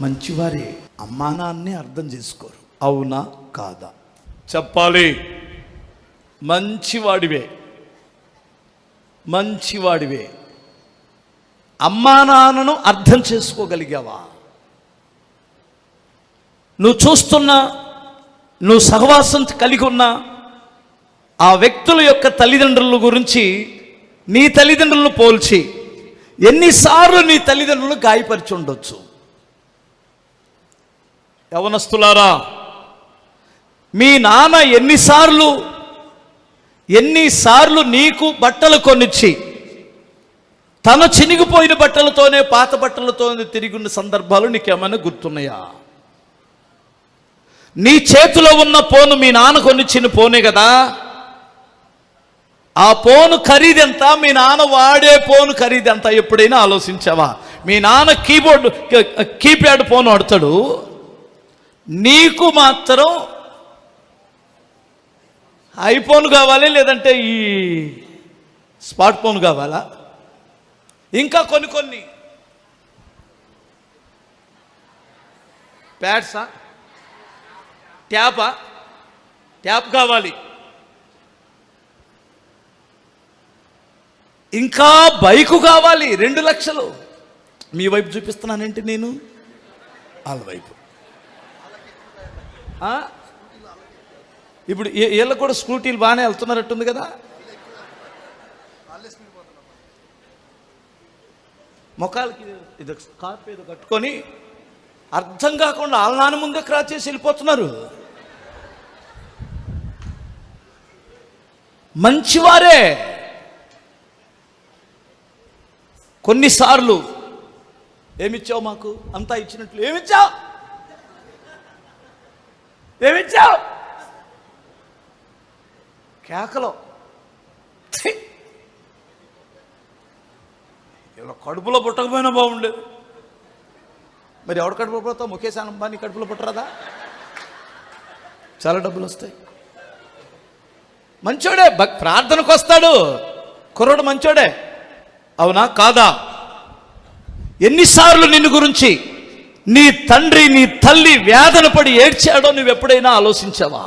మంచివారే. అమ్మానాన్ని అర్థం చేసుకోరు. అవునా? కాదా? చెప్పాలి. మంచివాడివే. మంచివాడివే. అమ్మా నాన్నను అర్థం చేసుకోగలిగావా? నువ్వు చూస్తున్న నువ్వు సహవాసం కలిగి ఉన్న ఆ వ్యక్తుల యొక్క తల్లిదండ్రుల గురించి నీ తల్లిదండ్రులను పోల్చి ఎన్నిసార్లు నీ తల్లిదండ్రులు గాయపరిచి ఉండొచ్చు. యవనస్తులారా మీ నాన్న ఎన్నిసార్లు ఎన్నిసార్లు నీకు బట్టలు కొనిచ్చి తన చినిగిపోయిన బట్టలతోనే పాత బట్టలతోనే తిరిగిన సందర్భాలు నీకేమైనా గుర్తున్నాయా? నీ చేతిలో ఉన్న పోను మీ నాన్న కొనిచ్చిన పోనే కదా? ఆ పోను ఖరీదెంత? మీ నాన్న వాడే పోను ఖరీదెంత? ఎప్పుడైనా ఆలోచించావా? మీ నాన్న కీబోర్డ్ కీప్యాడ్ ఫోన్ వాడతాడు నీకు మాత్రం ఐఫోన్ కావాలి లేదంటే ఈ స్మార్ట్ ఫోన్ కావాలా? ఇంకా కొన్ని కొన్ని. ప్యాడ్సా? ట్యాపా? ట్యాప్ కావాలి. ఇంకా బైకు కావాలి రెండు లక్షలు. మీ వైపు చూపిస్తున్నానేంటి నేను? వాళ్ళ వైపు. ఇప్పుడు వీళ్ళు వీళ్ళకు కూడా స్కూటీలు బాగానే వెళ్తున్నట్టుంది కదా? ముఖాలకి ఇది స్కార్ప్ ఏదో కట్టుకొని అర్థం కాకుండా వాళ్ళ నాన్న ముందే క్రాస్ చేసి వెళ్ళిపోతున్నారు. మంచివారే. కొన్నిసార్లు ఏమిచ్చావు మాకు? అంతా ఇచ్చినట్లు ఏమిచ్చావు? ఏమిచ్చావు? కేకలో. ఇలా కడుపులో పుట్టకపోయినా బాగుండేది. మరి ఎవడు కడుపులో పుడతావు? ముఖేష్ అంబానీ కడుపులో పుట్టరాదా? చాలా డబ్బులు వస్తాయి. మంచోడే ప్రార్థనకు వస్తాడు కుర్రోడు మంచోడే. అవునా? కాదా? ఎన్నిసార్లు నిన్ను గురించి నీ తండ్రి నీ తల్లి వేదన పడి ఏడ్చాడో నువ్వు ఎప్పుడైనా ఆలోచించావా?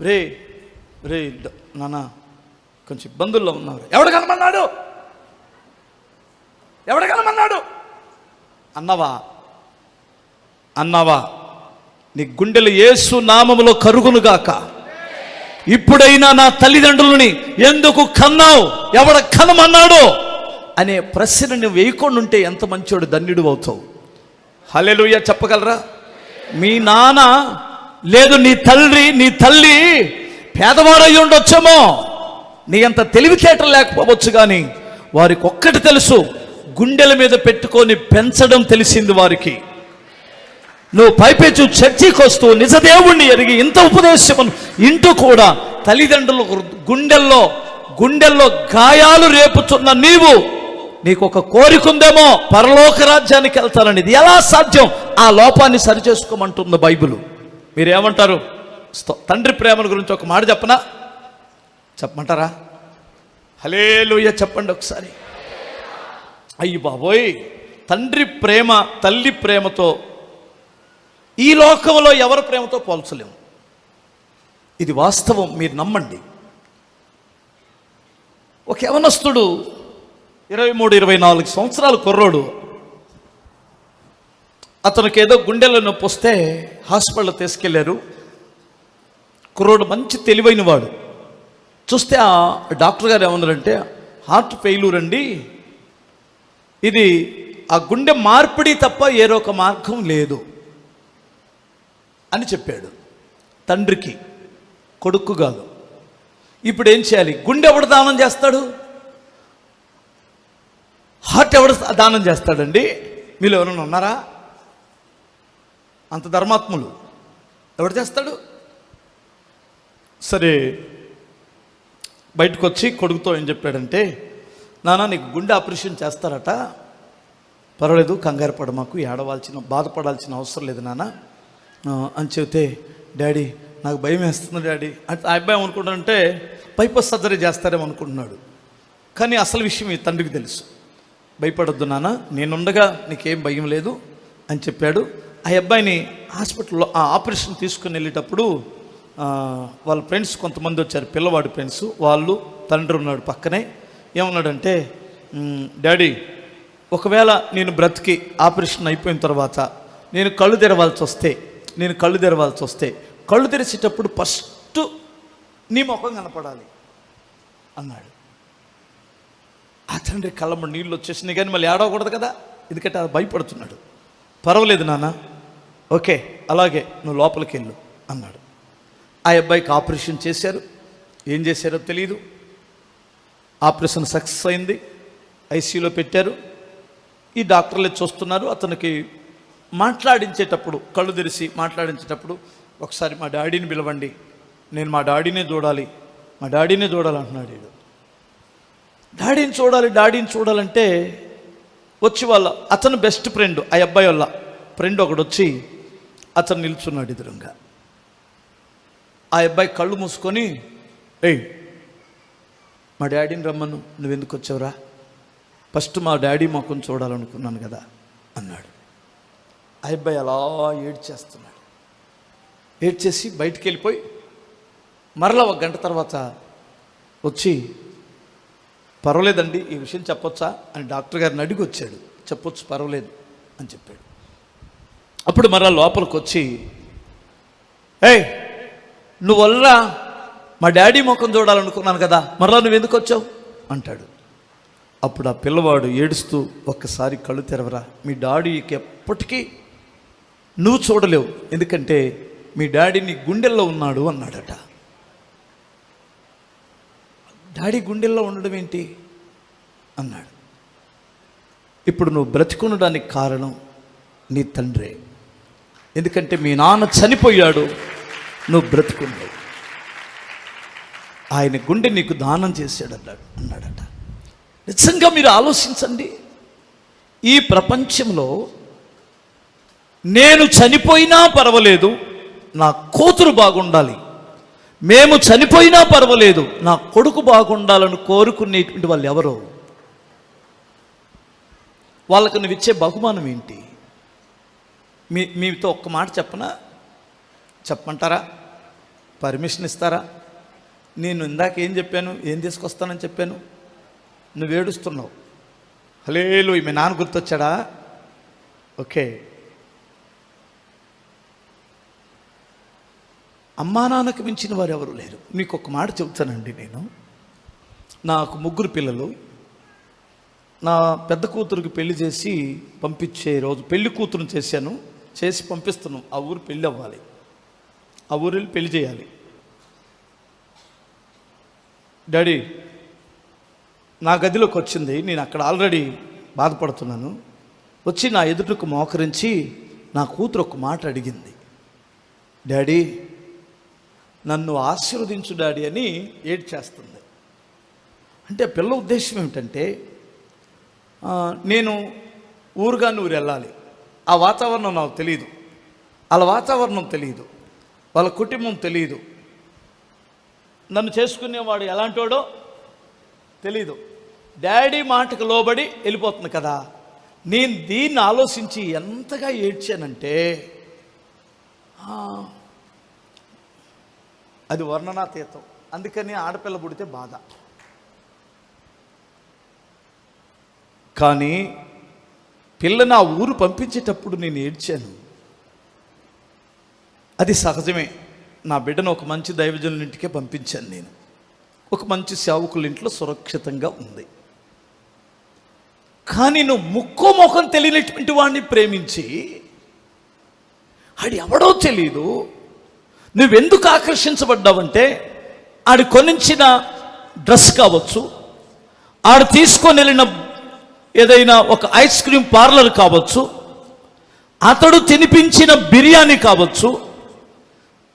రే రే నాన్న కొంచెం ఇబ్బందుల్లో ఉన్నారు ఎవడు కనమన్నాడు ఎవడు కనమన్నాడు అన్నవా అన్నవా నీ గుండెలు ఏసు నామములో కరుగునుగాక ఇప్పుడైనా నా తల్లిదండ్రులని ఎందుకు కన్నావు? ఎవడ కనమన్నాడో అనే ప్రశ్న నువ్వు వేయకుండా ఉంటే ఎంత మంచోడు ధన్యుడు అవుతావు. హలెలుయ చెప్పగలరా? మీ నాన్న లేదు నీ తల్లి నీ తల్లి పేదవాడై ఉండొచ్చేమో నీ అంత తెలివితేటలు లేకపోవచ్చు కానీ వారికి ఒక్కటి తెలుసు గుండెల మీద పెట్టుకొని పెంచడం తెలిసింది వారికి. నువ్వు పైపెచ్చు చర్చికి వస్తూ నిజదేవుణ్ణి ఎరిగి ఇంత ఉపదేశం ఇంటూ కూడా తల్లిదండ్రులు గుండెల్లో గుండెల్లో గాయాలు రేపుతున్న నీవు నీకు ఒక కోరిక ఉందేమో పరలోక రాజ్యానికి వెళ్తానని. ఇది ఎలా సాధ్యం? ఆ లోపాన్ని సరిచేసుకోమంటుంది బైబిల్. మీరేమంటారు? తండ్రి ప్రేమను గురించి ఒక మాట చెప్పనా? చెప్పమంటారా? హలేలుయ చెప్పండి ఒకసారి. అయ్యి బాబోయ్ తండ్రి ప్రేమ తల్లి ప్రేమతో ఈ లోకంలో ఎవరి ప్రేమతో పోల్చలేము. ఇది వాస్తవం మీరు నమ్మండి. ఒక యవనస్తుడు ఇరవై మూడు ఇరవై నాలుగు సంవత్సరాలు కుర్రోడు. అతనికి ఏదో గుండెలో నొప్పి వస్తే హాస్పిటల్ తీసుకెళ్ళారు. కుర్రోడు మంచి తెలివైన వాడు. చూస్తే ఆ డాక్టర్ గారు ఏమన్నారంటే హార్ట్ ఫెయిల్యూర్ అండి. ఇది ఆ గుండె మార్పిడి తప్ప ఏరొక మార్గం లేదు. అని చెప్పాడు. తండ్రికి కొడుకు కాదు. ఇప్పుడు ఏం చేయాలి? గుండె ఎవడు దానం చేస్తాడు? హార్ట్ ఎవడు దానం చేస్తాడండి? మీరు ఎవరైనా ఉన్నారా? అంత ధర్మాత్ములు. ఎవడు చేస్తాడు? సరే బయటకు వచ్చి కొడుకుతో ఏం చెప్పాడంటే నానా నీకు గుండె ఆపరేషన్ చేస్తారట. పర్వాలేదు కంగారు పడ మాకు ఏడవాల్సిన బాధపడాల్సిన అవసరం లేదు నాన్న. అని చెబితే డాడీ నాకు భయం వేస్తుంది డాడీ. అంటే ఆ అబ్బాయి అనుకుంటాడంటే పైపస్ సర్జరీ చేస్తారేమో అనుకుంటున్నాడు. కానీ అసలు విషయం ఈ తండ్రికి తెలుసు. భయపడొద్దు నాన్న. నేనుండగా నీకేం భయం లేదు అని చెప్పాడు. ఆ అబ్బాయిని హాస్పిటల్లో ఆ ఆపరేషన్ తీసుకుని వెళ్ళేటప్పుడు వాళ్ళ ఫ్రెండ్స్ కొంతమంది వచ్చారు పిల్లవాడు ఫ్రెండ్స్. వాళ్ళు తండ్రి ఉన్నాడు పక్కనే. ఏమన్నాడంటే డాడీ ఒకవేళ నేను బ్రతికి ఆపరేషన్ అయిపోయిన తర్వాత నేను కళ్ళు తెరవాల్సి వస్తే నేను కళ్ళు తెరవాల్సి వస్తే కళ్ళు తెరిచేటప్పుడు ఫస్ట్ నీ ముఖం కనపడాలి అన్నాడు. ఆ తండ్రి కళ్ళమ్మ నీళ్ళు వచ్చేసినాయి కానీ మళ్ళీ ఏడవకూడదు కదా? ఎందుకంటే అది భయపడుతున్నాడు. పర్వాలేదు నాన్న. ఓకే అలాగే నువ్వు లోపలికి వెళ్ళు అన్నాడు. ఆ అబ్బాయికి ఆపరేషన్ చేశారు. ఏం చేశారో తెలియదు ఆపరేషన్ సక్సెస్ అయింది. ఐసీయూలో పెట్టారు. ఈ డాక్టర్లే చూస్తున్నారు. అతనికి మాట్లాడించేటప్పుడు కళ్ళు తెరిచి మాట్లాడించేటప్పుడు ఒకసారి మా డాడీని పిలవండి. నేను మా డాడీనే చూడాలి. మా డాడీనే చూడాలంటున్నాడు వీడు. డాడీని చూడాలి డాడీని చూడాలంటే వచ్చి వాళ్ళ అతను బెస్ట్ ఫ్రెండ్ ఆ అబ్బాయి వాళ్ళ ఫ్రెండ్ ఒకడు వచ్చి అతను నిల్చున్నాడు ఎదురుగా. ఆ అబ్బాయి కళ్ళు మూసుకొని ఏయ్ మా డాడీని రమ్మను నువ్వెందుకు వచ్చావురా? ఫస్ట్ మా డాడీ మొక్కను చూడాలనుకున్నాను కదా అన్నాడు. ఆ అబ్బాయి అలా ఏడ్చేస్తున్నాడు. ఏడ్చేసి బయటికి వెళ్ళిపోయి మరలా ఒక గంట తర్వాత వచ్చి పర్వాలేదండి ఈ విషయం చెప్పొచ్చా అని డాక్టర్ గారిని అడిగి వచ్చాడు. చెప్పొచ్చు పర్వాలేదు అని చెప్పాడు. అప్పుడు మరలా లోపలికి వచ్చి ఏయ్ నువ్వు మా డాడీ ముఖం చూడాలనుకున్నాను కదా మరలా నువ్వు ఎందుకు వచ్చావు అంటాడు. అప్పుడు ఆ పిల్లవాడు ఏడుస్తూ ఒక్కసారి కళ్ళు తెరవరా మీ డాడీకి ఎప్పటికీ నువ్వు చూడలేవు ఎందుకంటే మీ డాడీ నీ గుండెల్లో ఉన్నాడు అన్నాడట. డాడీ గుండెల్లో ఉండడం ఏంటి? అన్నాడు. ఇప్పుడు నువ్వు బ్రతికొనడానికి కారణం నీ తండ్రే. ఎందుకంటే మీ నాన్న చనిపోయాడు నువ్వు బ్రతుకున్నావు. ఆయన గుండె నీకు దానం చేశాడు అన్నాడు అన్నాడట. నిజంగా మీరు ఆలోచించండి. ఈ ప్రపంచంలో నేను చనిపోయినా పర్వాలేదు నా కూతురు బాగుండాలి. మేము చనిపోయినా పర్వాలేదు. నా కొడుకు బాగుండాలని కోరుకునేటువంటి వాళ్ళు ఎవరు? వాళ్ళకు నువ్వు ఇచ్చే బహుమానం ఏంటి? మీ మీతో ఒక్క మాట చెప్పనా? చెప్పమంటారా? పర్మిషన్ ఇస్తారా? నేను ఇందాక ఏం చెప్పాను? ఏం తీసుకొస్తానని చెప్పాను? నువ్వు ఏడుస్తున్నావు. హలేలు మీ నాన్న గుర్తొచ్చాడా? ఓకే. అమ్మా నాన్నకు మించిన వారు ఎవరు లేరు. మీకు ఒక మాట చెబుతానండి నేను. నాకు ముగ్గురు పిల్లలు. నా పెద్ద కూతురికి పెళ్ళి చేసి పంపించే రోజు పెళ్ళి కూతురుని చేశాను. చేసి పంపిస్తున్నాం. ఆ ఊరు పెళ్ళి అవ్వాలి. ఆ ఊరు వెళ్ళి పెళ్ళి చేయాలి. డాడీ నా గదిలోకి వచ్చింది. నేను అక్కడ ఆల్రెడీ బాధపడుతున్నాను. వచ్చి నా ఎదుటకు మోకరించి నా కూతురు ఒక మాట అడిగింది. డాడీ నన్ను ఆశీర్వదించు డాడీ అని ఏడ్చేస్తుంది. అంటే పిల్ల ఉద్దేశం ఏమిటంటే నేను ఊరుగా ఊరు వెళ్ళాలి. ఆ వాతావరణం నాకు తెలియదు వాళ్ళ వాతావరణం తెలియదు వాళ్ళ కుటుంబం తెలియదు నన్ను చేసుకునేవాడు ఎలాంటోడో తెలీదు. డాడీ మాటకు లోబడి వెళ్ళిపోతుంది కదా. నేను దీన్ని ఆలోచించి ఎంతగా ఏడ్చానంటే అది వర్ణనాతీతం. అందుకని ఆడపిల్ల పుడితే బాధ. కానీ పిల్ల నా ఊరు పంపించేటప్పుడు నేను ఏడ్చాను. అది సహజమే. నా బిడ్డను ఒక మంచి దైవజనుల ఇంటికే పంపించాను నేను. ఒక మంచి సేవకుల ఇంట్లో సురక్షితంగా ఉంది. కానీ నువ్వు ముక్కో ముఖం తెలియనటువంటి వాడిని ప్రేమించి ఆడు ఎవడో తెలియదు నువ్వెందుకు ఆకర్షించబడ్డావంటే ఆడు కొనించిన డ్రెస్ కావచ్చు ఆడు తీసుకొని వెళ్ళిన ఏదైనా ఒక ఐస్ క్రీమ్ పార్లర్ కావచ్చు అతడు తినిపించిన బిర్యానీ కావచ్చు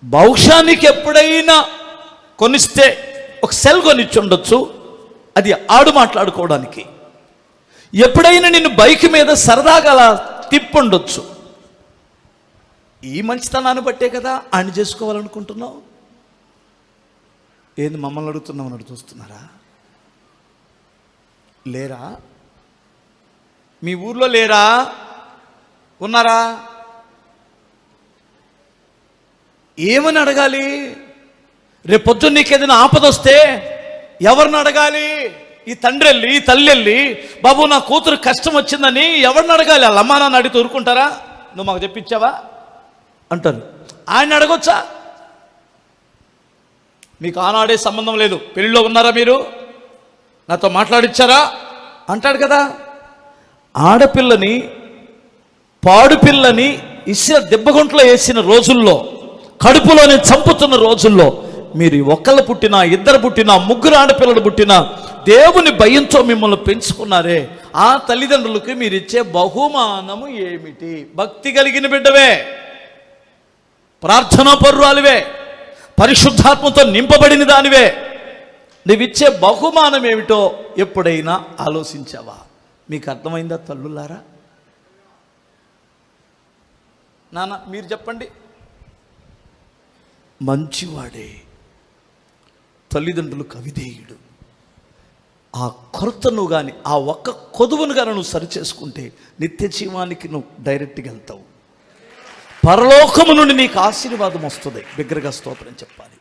బహుశా నీకు ఎప్పుడైనా కొనిస్తే ఒక సెల్ కొనిచ్చి ఉండొచ్చు అది ఆడు మాట్లాడుకోవడానికి. ఎప్పుడైనా నిన్ను బైక్ మీద సరదాగా అలా తిప్పుండొచ్చు. ఈ మంచితనాన్ని బట్టే కదా ఆయన చేసుకోవాలనుకుంటున్నావు? ఏంది మమ్మల్ని అడుగుతున్నామని అని చూస్తున్నారా? లేరా? మీ ఊర్లో లేరా? ఉన్నారా? ఏమని అడగాలి? రేపు పొద్దున్న నీకు ఏదైనా ఆపద వస్తే ఎవరిని అడగాలి? ఈ తండ్రి వెళ్ళి ఈ తల్లి వెళ్ళి బాబు నా కూతురు కష్టం వచ్చిందని ఎవరిని అడగాలి? వాళ్ళ అమ్మా నాన్న అడిగి ఊరుకుంటారా? నువ్వు మాకు తెప్పించావా? అంటారు. ఆయన అడగొచ్చా? మీకు ఆనాడే సంబంధం లేదు. పెళ్ళిలో ఉన్నారా మీరు? నాతో మాట్లాడిచ్చారా? అంటాడు కదా. ఆడపిల్లని పాడుపిల్లని ఇసిన దెబ్బగుంట్లో వేసిన రోజుల్లో కడుపులోనే చంపుతున్న రోజుల్లో మీరు ఒక్కళ్ళు పుట్టినా ఇద్దరు పుట్టినా ముగ్గురు ఆడపిల్లలు పుట్టినా దేవుని భయంతో మిమ్మల్ని పెంచుకున్నారే. ఆ తల్లిదండ్రులకి మీరు ఇచ్చే బహుమానము ఏమిటి? భక్తి కలిగిన బిడ్డవే. ప్రార్థనా పర్వాలివే పరిశుద్ధాత్మతో నింపబడిన దానివే. నువ్విచ్చే బహుమానం ఏమిటో ఎప్పుడైనా ఆలోచించావా? మీకు అర్థమైందా తల్లులారా? నాన్న మీరు చెప్పండి. మంచివాడే తల్లిదండ్రులు కవిధేయుడు ఆ కొరతను కానీ ఆ ఒక్క కొదువును కానీ నువ్వు సరి చేసుకుంటే నిత్య జీవానికి నువ్వు డైరెక్ట్గా వెళ్తావు. పరలోకము నుండి నీకు ఆశీర్వాదం వస్తుంది. బిగ్గరగా స్తోత్రం చెప్పాలి.